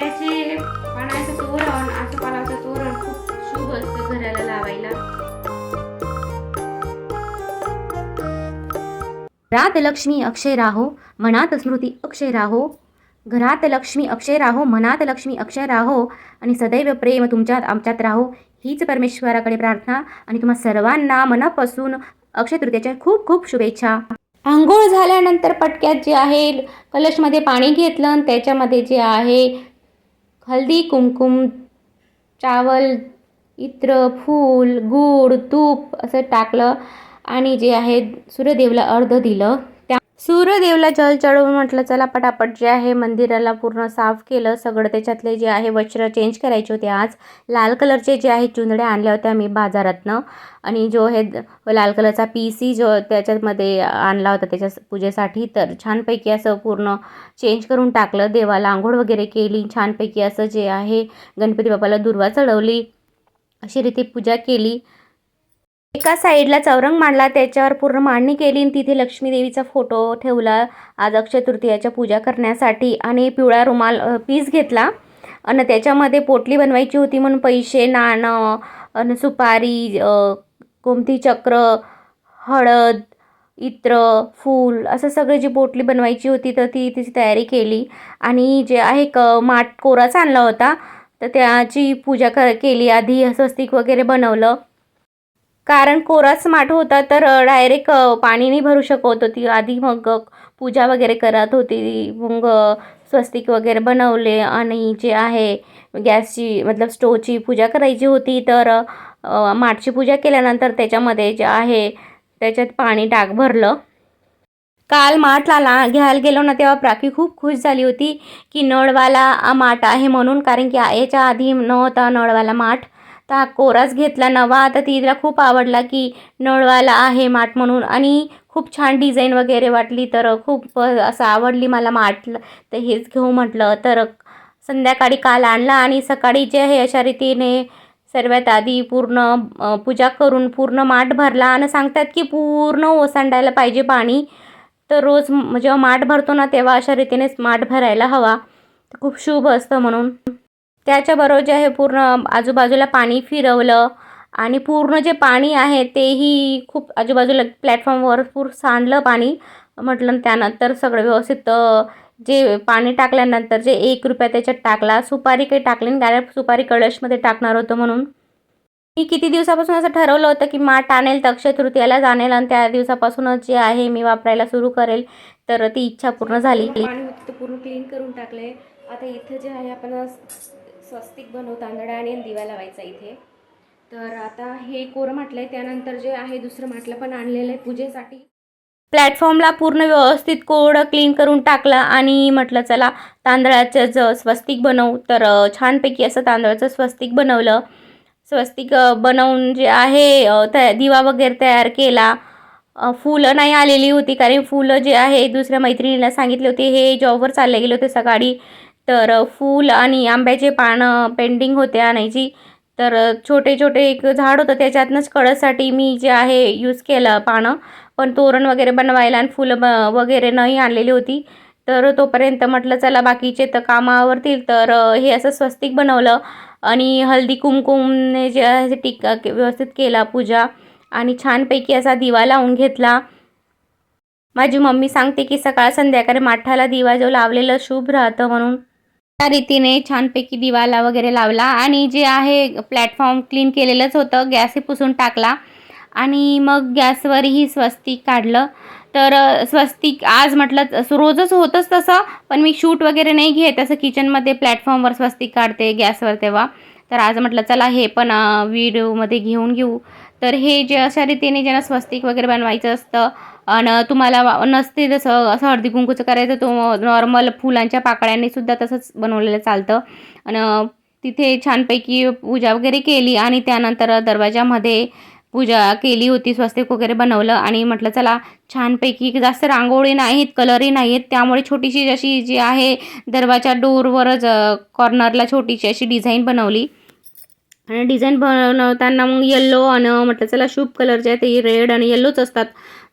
त्याचे पानाचं तोरण आसोपालाचं तोरण खूप शुभ असतं घराला लावायला. घरात लक्ष्मी अक्षय राहो मनात स्मृती अक्षय राहो. घरात लक्ष्मी अक्षय राहो मनात लक्ष्मी अक्षय राहो. आणि सदैव प्रेम तुमच्यात आमच्यात राहो. हीच परमेश्वराकडे प्रार्थना. आणि तुम्हा सर्वांना मनापासून अक्षय तृतीयाच्या खूप खूप शुभेच्छा. आंघोळ झाल्यानंतर पटक्यात जे आहे कलशमध्ये पाणी घेतलं आणि त्याच्यामध्ये जे आहे हल्दी कुमकुम चावल इत्र फूल गूळ तूप असं टाकलं आणि जे आहे सूर्यदेवला अर्ध दिलं. सूर्यदेवला जल चढवून म्हटलं चला पटापट जे आहे मंदिराला पूर्ण साफ केलं. सगळं त्याच्यातले जे आहे वस्त्र चेंज करायचे होते आज. लाल कलरचे जे आहे चुंदड्या आणल्या होत्या मी बाजारातनं. आणि जो हे लाल कलरचा पीसी जो त्याच्यामध्ये आणला होता त्याच्या पूजेसाठी तर छानपैकी असं पूर्ण चेंज करून टाकलं. देवाला आंघोळ वगैरे केली. छानपैकी असं जे आहे गणपती बाप्पाला दुर्वा चढवली. अशी रीती पूजा केली. एका साईडला चौरंग मांडला त्याच्यावर पूर्ण मांडणी केली आणि तिथे लक्ष्मी देवीचा फोटो ठेवला आज अक्षय तृतीयाच्या पूजा करण्यासाठी. आणि पिवळा रुमाल पीस घेतला. आणि त्याच्यामध्ये पोटली बनवायची होती म्हणून पैसे नाणं आणि सुपारी कोमती चक्र हळद इत्र फूल असं सगळं जी पोटली बनवायची होती तर ती तिची तयारी केली. आणि जे आहे क माठ कोराच आणला होता तर त्याची पूजा कर केली. आधी स्वस्तिक वगैरे बनवलं. कारण कोराच माठ होता तर डायरेक्ट पाणी नाही भरू शकत होती. आधी मग पूजा वगैरे करत होती. मग स्वस्तिक वगैरे बनवले आणि जे आहे गॅसची मतलब स्टोवची पूजा करायची होती. तर माठची पूजा केल्यानंतर त्याच्यामध्ये जे आहे त्याच्यात पाणी टाक भरलं. काल माठला ला घ्यायला गेलो ना तेव्हा प्राकी खूप खुश झाली होती की नळवाला माठ आहे म्हणून कारण की याच्या आधी नव्हता नळवाला माठ. तर हा कोराच घेतला नवा. तर तिला खूप आवडला की नळवाला आहे माठ म्हणून. आणि खूप छान डिझाईन वगैरे वाटली तर खूप असं आवडली मला माठ. तर हेच घेऊ म्हटलं तर संध्याकाळी काल आणला आणि सकाळी जे आहे अशा रीतीने सर्वात आधी पूर्ण पूजा करून पूर्ण माठ भरला. आणि सांगतात की पूर्ण ओसांडायला पाहिजे पाणी. तर रोज जेव्हा माठ भरतो ना तेव्हा अशा रीतीनेच माठ भरायला हवा. खूप शुभ असतं म्हणून. त्याच्याबरोबर जे आहे पूर्ण आजूबाजूला पाणी फिरवलं आणि पूर्ण जे पाणी आहे तेही खूप आजूबाजूला प्लॅटफॉर्मवर पूर सांडलं पाणी म्हटलं त्यानंतर सगळं व्यवस्थित जे पाणी टाकल्यानंतर जे एक रुपया त्याच्यात टाकला सुपारी काही टाकली नाही कारण सुपारी कळशमध्ये टाकणार होतं म्हणून. मी किती दिवसापासून असं ठरवलं होतं की माठ आणेल तर अक्षय तृतीयाला जाणेल आणि त्या दिवसापासूनच जे आहे मी वापरायला सुरू करेल तर ती इच्छा पूर्ण झाली. पूर्ण क्लीन करून टाकले. आता इथं जे आहे आपण स्वस्तिक बनवू तांदळा आणि दिवा लावायचा इथे. तर आता हे कोरं म्हटलंय त्यानंतर जे आहे दुसरं म्हटलं पण आणलेलं आहे पूजेसाठी. प्लॅटफॉर्मला पूर्ण व्यवस्थित कोड क्लीन करून टाकलं आणि म्हटलं चला तांदळाचं जर स्वस्तिक बनवू. तर छानपैकी असं तांदळाचं स्वस्तिक बनवलं. स्वस्तिक बनवून जे आहे त्या दिवा वगैरे तयार केला. फुलं नाही आलेली होती कारण फुलं जे आहे दुसऱ्या मैत्रिणीला सांगितले होते हे जॉबवर चालले गेले होते सकाळी. तर फूल आणि आंब्याचे पानं पेंडिंग होते आणायची. तर छोटे छोटे एक झाड होतं. त्याच्यातनंच कळससाठी मी जे आहे यूज केलं पानं. पण तोरण वगैरे बनवायला आणि फुलं ब वगैरे नाही आणलेली होती. तर तोपर्यंत म्हटलं चला बाकीचे तर कामावरतील तर हे असं स्वस्तिक बनवलं. आणि हळदी कुमकुमने जे आहे ते टिका व्यवस्थित केला पूजा. आणि छानपैकी असा दिवा लावून घेतला. माझी मम्मी सांगते की सकाळ संध्याकाळी माठाला दिवा जो लावलेलं शुभ राहतं म्हणून. त्या रीतीने छानपैकी दिवाला वगैरे लावला आणि जे आहे प्लॅटफॉर्म क्लीन केलेलंच होतं. गॅसही पुसून टाकला आणि मग गॅसवरही स्वस्तिक काढलं. तर स्वस्तिक आज म्हटलं रोजच होतंच तसं पण मी शूट वगैरे नाही घेत. असं किचनमध्ये प्लॅटफॉर्मवर स्वस्तिक काढते गॅसवर तेव्हा. तर आज म्हटलं चला हे पण व्हिडिओमध्ये घेऊन घेऊ. तर हे जे अशा रीतीने ज्यांना स्वस्तिक वगैरे बनवायचं असतं आणि तुम्हाला नसते जसं असं हळदी कुंकूचं करायचं तो नॉर्मल फुलांच्या पाकळ्यांनी सुद्धा तसंच बनवलेलं चालतं. आणि तिथे छानपैकी पूजा वगैरे केली आणि त्यानंतर दरवाजामध्ये पूजा केली होती स्वस्तिक वगैरे बनवलं आणि म्हटलं चला छानपैकी जास्त रांगोळी नाहीत कलरही नाही आहेत त्यामुळे छोटीशी अशी जी आहे दरवाजा डोरवरच कॉर्नरला छोटीशी अशी डिझाईन बनवली. आणि डिझाईन बनवताना मग येल्लो आणि म्हटलं चला शुभ कलर जे आहे ते रेड आणि येल्लोच असतात.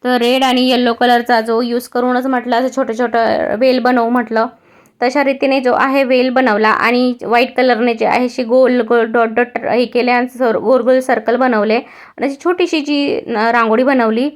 तर रेड आणि येल्लो कलरचा जो यूज करूनच म्हटलं असं छोटं छोटं वेल बनवू म्हटलं. तशा रीतीने जो आहे वेल बनवला आणि व्हाईट कलरने जे आहे अशी गोल गोल डॉट डॉट हे केले आणि सर गोल गोल सर्कल बनवले. आणि अशी छोटीशी जी रांगोळी बनवली.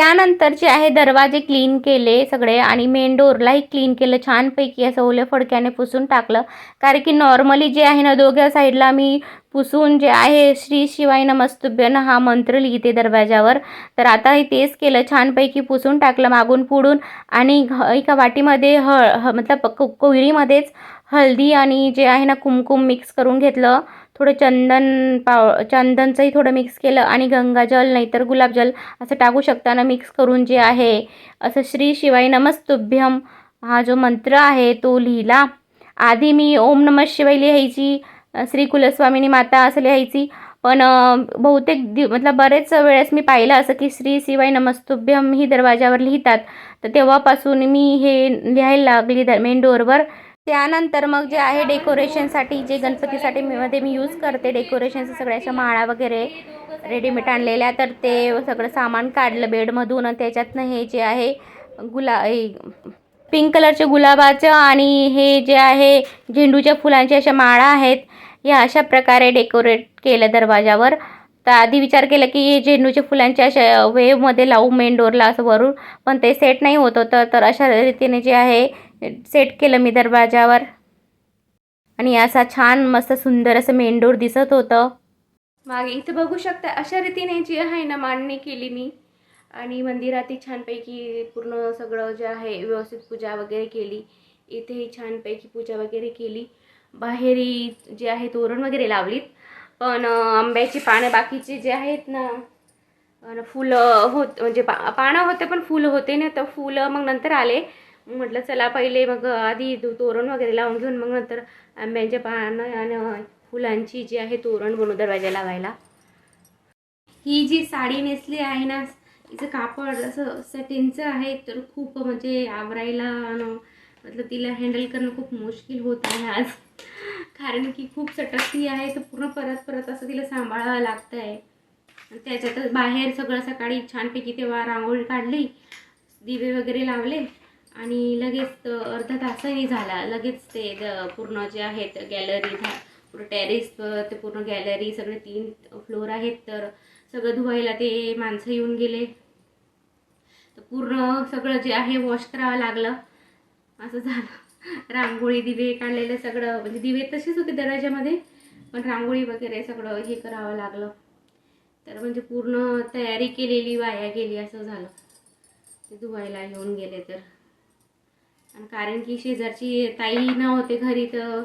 त्यानंतर जे आहे दरवाजे क्लीन केले सगळे आणि मेन डोरलाही क्लीन केलं. छानपैकी असं ओल्या फडक्याने पुसून टाकलं. कारण की नॉर्मली जे आहे ना दोघ्या साईडला मी पुसून जे आहे श्री शिवाय नमस्तुभ्यन हा मंत्र लिहिते दरवाजावर. तर आता हे तेच केलं. छानपैकी पुसून टाकलं मागून पुडून आणि एका वाटीमध्ये हळ ह मतलब को कोयरीमध्येच हळदी आणि जे आहे ना कुमकुम मिक्स करून घेतलं. थोडं चंदन पाव चंदनचंही थोडं मिक्स केलं आणि गंगाजल नाहीतर गुलाबजल असं टाकू शकताना मिक्स करून जे आहे असं श्री शिवाय नमस्तुभ्यम हा जो मंत्र आहे तो लिहिला. आधी मी ओम नमः शिवाय लिहायची श्री कुलस्वामिनी माता असं लिहायची पण बहुतेक दि मतलब बरेच वेळेस मी पाहिलं असं की श्री शिवाय नमस्तुभ्यम ही दरवाजावर लिहितात. तर तेव्हापासून मी हे लिहायला लागली द मेन डोअरवर. त्यानंतर मग जे आहे डेकोरेशनसाठी जे गणपतीसाठी मी मध्ये मी यूज करते डेकोरेशनचं सगळ्या अशा माळा वगैरे रेडीमेड आणलेल्या. तर ते सगळं सामान काढलं बेडमधून आणि त्याच्यातनं हे जे आहे गुला हे पिंक कलरचे गुलाबाचं आणि हे जे आहे झेंडूच्या फुलांच्या अशा माळा आहेत या अशा प्रकारे डेकोरेट केलं दरवाजावर. तर आधी विचार केला की हे झेंडूच्या फुलांच्या अशा वेवमध्ये लावू मेन डोरला असं वरून पण ते सेट नाही होत होतं. तर अशा रीतीने जे आहे सेट केलं मी दरवाजावर. आणि असा छान मस्त सुंदर असं मेन डोर दिसत होतं. मागे इथं बघू शकता अशा रीतीने जी आहे ना मांडणी केली मी. आणि मंदिरातही छानपैकी पूर्ण सगळं जे आहे व्यवस्थित पूजा वगैरे केली. इथेही छानपैकी पूजा वगैरे केली. बाहेरही जे आहे तोरण वगैरे लावलीत. पण आंब्याची पानं बाकीचे जे आहेत ना फुलं होत म्हणजे पा पानं होते पण फुलं होते ना तर फुलं मग नंतर आले. मग म्हटलं चला पहिले मग आधी तोरण वगैरे लावून घेऊन मग नंतर आंब्यांच्या पानं आणि फुलांची जी आहे तोरण बनवू दरवाजा लावायला. ही जी साडी नेसली आहे ना हिचं कापड असं सटिनचं आहे तर खूप म्हणजे आवरायला मतलब तिला हँडल करणं खूप मुश्किल होत आहे आज. कारण की खूप सटकती आहे तर पूर्ण परत परत असं तिला सांभाळावं लागतं आहे त्याच्यातच बाहेर सगळं सकाळी छानपैकी तेव्हा रांगोळी काढली दिवे वगैरे लावले आणि लगेच अर्धा तासही झाला. लगेच ते द- पूर्ण जे आहेत गॅलरी पूर्ण टेरेस ते पूर्ण गॅलरी सगळे तीन फ्लोअर आहेत तर सगळं धुवायला ते माणसं येऊन गेले. तर पूर्ण सगळं जे आहे वॉश करावं लागलं. असं झालं. रांगोळी दिवे काढलेलं सगळं म्हणजे दिवे तसेच होते दराज्यामध्ये पण रांगोळी वगैरे सगळं हे करावं लागलं. तर म्हणजे पूर्ण तयारी केलेली वाया गेली असं झालं. ते धुवायला येऊन गेले तर. आणि कारण की शेजारची ताई नव्हते घरी तर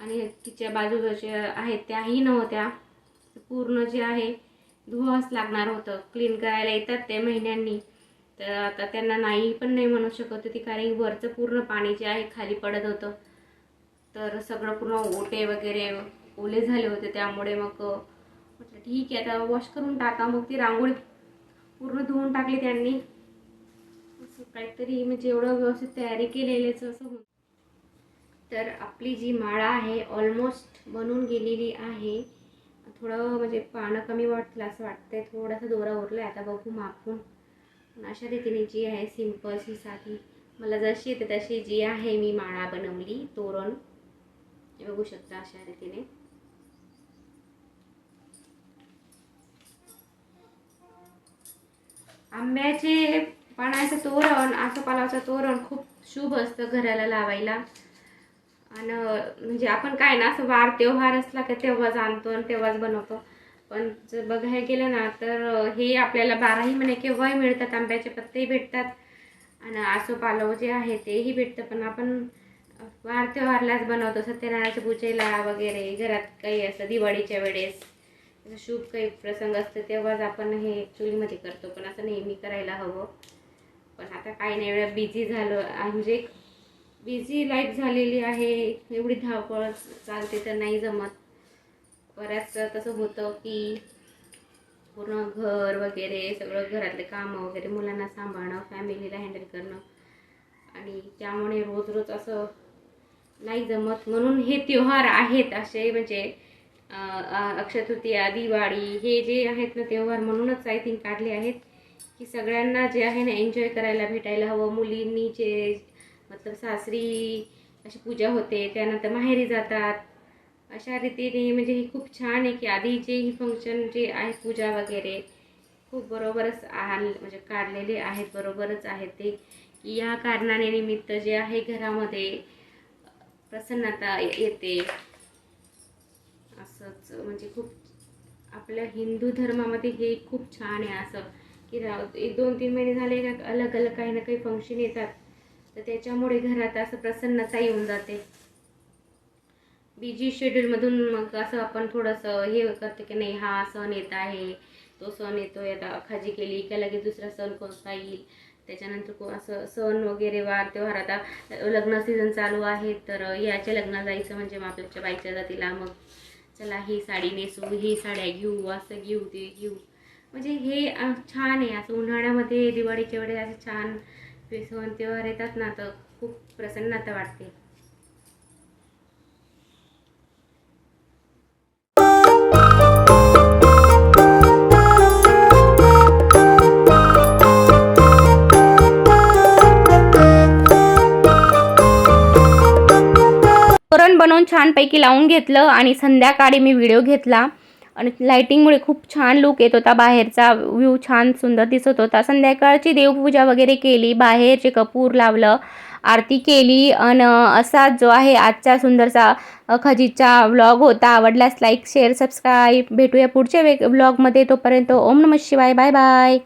आणि तिच्या बाजूच्या आहेत त्याही नव्हत्या पूर्ण जे आहे धुवावंच लागणार होतं. क्लीन करायला येतात ते महिन्यांनी. तर आता त्यांना नाही पण नाही म्हणू शकत होती कारण की वरचं पूर्ण पाणी जे आहे खाली पडत होतं. तर सगळं पूर्ण ओटे वगैरे ओले झाले होते. त्यामुळे मग म्हटलं ठीक आहे आता वॉश करून टाका. मग ती रांगोळी पूर्ण धुवून टाकली त्यांनी. काहीतरी म्हणजे एवढं व्यवस्थित तयारी केलेलीच असं होतं. तर आपली जी माळा आहे ऑलमोस्ट बनून गेलेली आहे. थोडं म्हणजे पानं कमी वाटलं असं वाटतंय. थोडासा दोरा उरला आता बघू मापून पण अशा रीतीने जी आहे सिम्पलची साधी. मला जशी येते तशी जी आहे मी माळा बनवली तोरण. बघू शकता अशा रीतीने. आंब्याचे पानाचं तोरण आसोपालावचं तोरण खूप शुभ असतं घराला लावायला. आणि म्हणजे आपण काय ना असं वार त्योहार असला का तेव्हाच आणतो आणि तेव्हाच बनवतो. पण जर बघायला गेलं ना तर हे आपल्याला बाराही महिने केव्हाही मिळतात आंब्याचे पत्तेही भेटतात. आणि आसोपालव जे आहे तेही भेटतं. पण आपण वार त्योहारलाच बनवतो. सत्यनारायणाच्या पूजेला वगैरे घरात काही असं दिवाळीच्या वेळेस शुभ काही प्रसंग असतं तेव्हाच आपण हे चुलीमध्ये करतो. पण असं नेहमी करायला हवं. पण आता काही नाही वेळा बिझी झालं. म्हणजे बिझी लाईफ झालेली आहे. एवढी धावपळ चालते तर नाही जमत. बऱ्याच तसं होतं की पूर्ण घर वगैरे सगळं घरातले कामं वगैरे मुलांना सांभाळणं फॅमिलीला हँडल करणं. आणि त्यामुळे रोज रोज असं नाही जमत. म्हणून हे त्योहार आहेत असे म्हणजे अक्षतृतीया दिवाळी हे जे आहेत ना त्योहार म्हणूनच आय थिंक काढले आहेत. की सगळ्यांना जे आहे ना एन्जॉय करायला भेटायला हवं. मुलींनी जे मतलब सासरी अशी पूजा होते त्यानंतर माहेरी जातात. अशा रीतीने म्हणजे हे खूप छान आहे की आधीचे ही फंक्शन जे आहे पूजा वगैरे खूप बरोबरच आल म्हणजे काढलेले आहेत बरोबरच आहेत ते. की या कारणाने निमित्त जे आहे घरामध्ये प्रसन्नता येते. असंच म्हणजे खूप आपल्या हिंदू धर्मामध्ये हे खूप छान आहे असं. की रा- एक दोन तीन महिने झाले का अलग अलग काही ना काही फंक्शन येतात. तर त्याच्यामुळे घरात असं प्रसन्नता येऊन जाते. बिजी शेड्यूलमधून मग असं आपण थोडंसं हे करतो की नाही हा सण येत आहे तो सण येतो आता खाजी केली का लगेच दुसरा सण कोणता येईल. त्याच्यानंतर को असं सण वगैरे वार तेव्हार आता लग्न सीझन चालू आहे तर याच्या लग्नाला जायचं म्हणजे मग आपल्याच्या बाईच्या जातीला मग चला ही साडी नेसू ही साड्या घेऊ असं घेऊ ते घेऊ. म्हणजे हे छान आहे. असं उन्हाळ्यामध्ये दिवाळीच्या वेळेस असे छान ते सण तेव्हार येतात ना तर खूप प्रसन्नता वाटते. तोरण बनवून छानपैकी लावून घेतलं आणि संध्याकाळी मी व्हिडिओ घेतला. आणि लाईटिंगमुळे खूप छान लुक येत होता. बाहेरचा व्ह्यू छान सुंदर दिसत होता. संध्याकाळची देवपूजा वगैरे केली. बाहेरचे कपूर लावलं. आरती केली. आणि असा जो आहे आजचा सुंदरसा अ, खजीचा व्लॉग होता. आवडल्यास लाईक शेअर सबस्क्राईब भेटूया पुढच्या वे व्लॉगमध्ये तोपर्यंत ओम नमः शिवाय. Bye bye